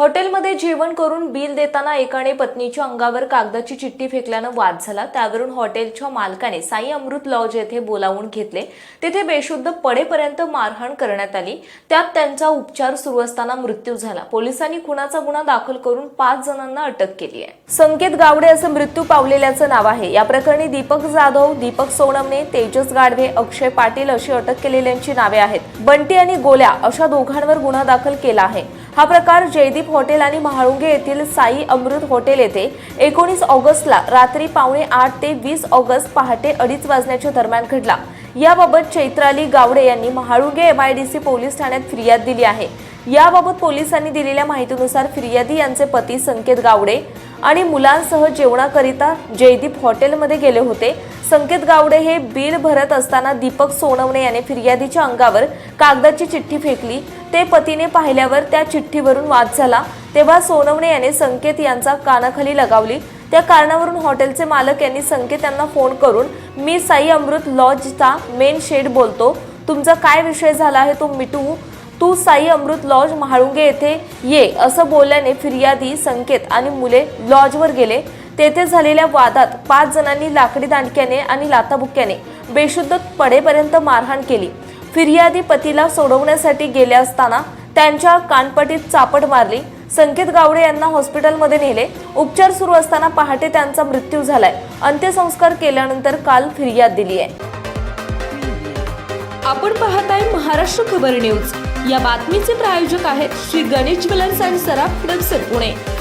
हॉटेलमध्ये जेवण करून बिल देताना एकाने पत्नीच्या अंगावर कागदाची चिठ्ठी फेकल्यानं वाद झाला. त्यावरून हॉटेलच्या मालकाने साई अमृत लॉज येथे बोलावून घेतले. तिथे बेशुद्ध पडेपर्यंत मारहाण करण्यात आली. त्यात त्यांचा उपचार सुरू असताना मृत्यू झाला. पोलिसांनी खुनाचा गुन्हा दाखल करून पाच जणांना अटक केली आहे. संकेत गावडे असं मृत्यू पावलेल्याचं नाव आहे. या प्रकरणी दीपक जाधव दीपक सोनमने तेजस गाडवे अक्षय पाटील अशी अटक केलेल्यांची नावे आहेत. बंटी आणि गोल्या अशा दोघांवर गुन्हा दाखल केला आहे. हा प्रकार जयदीप हॉटेल आणि महाळुंगे येथील साई अमृत हॉटेल येथे एकोणीस ऑगस्टला रात्री पावणे आठ ते वीस ऑगस्ट पहाटे अडीच वाजण्याच्या दरम्यान घडला. याबाबत चैत्राली गावडे यांनी महाळुंगे एमआयडीसी पोलीस ठाण्यात फिर्याद दिली आहे. याबाबत पोलिसांनी दिलेल्या माहितीनुसार फिर्यादी यांचे पती संकेत गावडे आणि मुलांसह जेवणाकरिता जयदीप हॉटेलमध्ये गेले होते. संकेत गावडे हे बिल भरत असताना दीपक सोनवणे याने फिर्यादीच्या अंगावर कागदाची चिठ्ठी फेकली. ते पतीने पाहिल्यावर त्या चिठ्ठीवरून वाद झाला. तेव्हा सोनवणे याने संकेत यांचा कानाखाली लगावली. त्या कारणावरून हॉटेलचे मालक यांनी संकेत यांना फोन करून मी साई अमृत लॉजचा मेन शेड बोलतो. तुमचा काय विषय झाला आहे तो मिटवू? तू साई अमृत लॉज महाळुंगे येथे ये असं बोलल्याने फिर्यादी संकेत आणि मुले लॉजवर गेले. तेथे झालेल्या वादात पाच जणांनी लाकडी दांडक्याने आणि लाताबुक्याने बेशुद्ध पडेपर्यंत मारहाण केली. फिर्यादी पतीला सोडवण्यासाठी गेले असताना त्यांच्या कानपटीत चापट मारली. संकेत गावडे यांना हॉस्पिटलमध्ये नेले. उपचार सुरू असताना पहाटे त्यांचा मृत्यू झालाय. अंत्यसंस्कार केल्यानंतर काल फिर्याद दिली आहे. आपण पाहताय महाराष्ट्र खबर न्यूज. या बातमीचे प्रायोजक आहेत श्री गणेश ज्वेलर्स अँड सराफ हडपसर पुणे.